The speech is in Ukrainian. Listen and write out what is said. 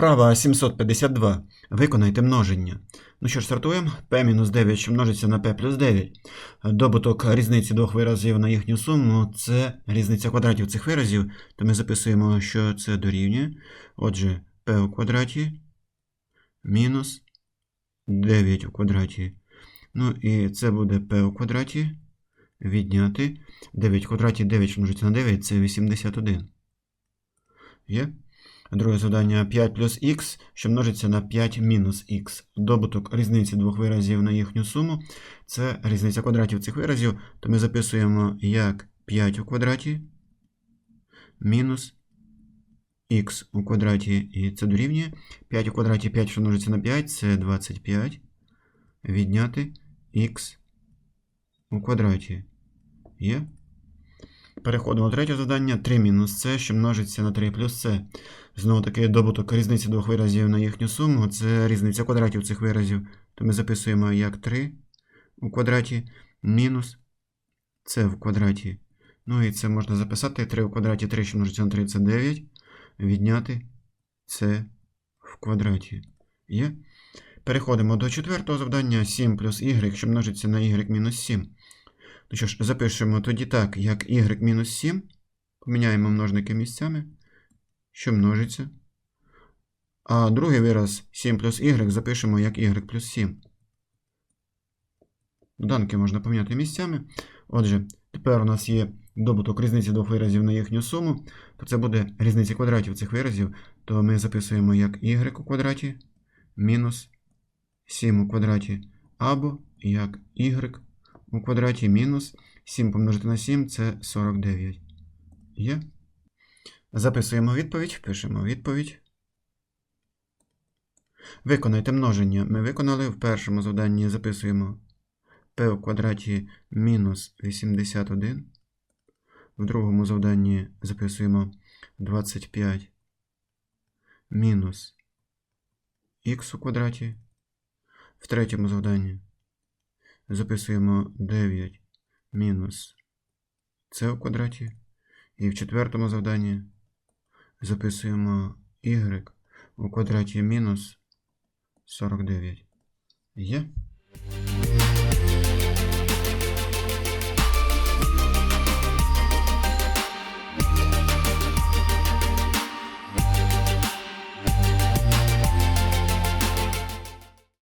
Вправа 752. Виконайте множення. Ну що ж, стартуємо. P-9, що множиться на P плюс 9. Добуток різниці двох виразів на їхню суму це різниця квадратів цих виразів. То ми записуємо, що це дорівнює. Отже, P у квадраті мінус 9 у квадраті. Ну і це буде P у квадраті. Відняти 9 в квадраті 9 що множиться на 9 це 81. Є? Друге завдання 5 плюс х, що множиться на 5 мінус х. Добуток різниці двох виразів на їхню суму. Це різниця квадратів цих виразів, то ми записуємо як 5 у квадраті мінус х у квадраті, і це дорівнює. 5 у квадраті 5, що множиться на 5, це 25. Відняти х у квадраті. Є? Переходимо до третього завдання. 3 мінус c, що множиться на 3 плюс c. Знову таки добуток різниці двох виразів на їхню суму. Це різниця квадратів цих виразів. То ми записуємо як 3 у квадраті мінус c в квадраті. Ну і це можна записати. 3 у квадраті 3, що множиться на 3, це 9. Відняти c в квадраті. Є? Переходимо до четвертого завдання. 7 плюс y, що множиться на y мінус 7. Ну що ж, запишемо тоді так, як y мінус 7. Поміняємо множники місцями, що множиться. А другий вираз 7 плюс y запишемо як y плюс 7. Доданки можна поміняти місцями. Отже, тепер у нас є добуток різниці двох виразів на їхню суму, то це буде різниця квадратів цих виразів, то ми записуємо як y у квадраті мінус 7 у квадраті, або як y у квадраті мінус 7 помножити на 7 це 49. Є. Записуємо відповідь, пишемо відповідь. Виконайте множення. Ми виконали в першому завданні записуємо p у квадраті мінус 81. В другому завданні записуємо 25 мінус х у квадраті. В третьому завданні записуємо 9 мінус c у квадраті. І в четвертому завданні записуємо y у квадраті мінус 49. Є?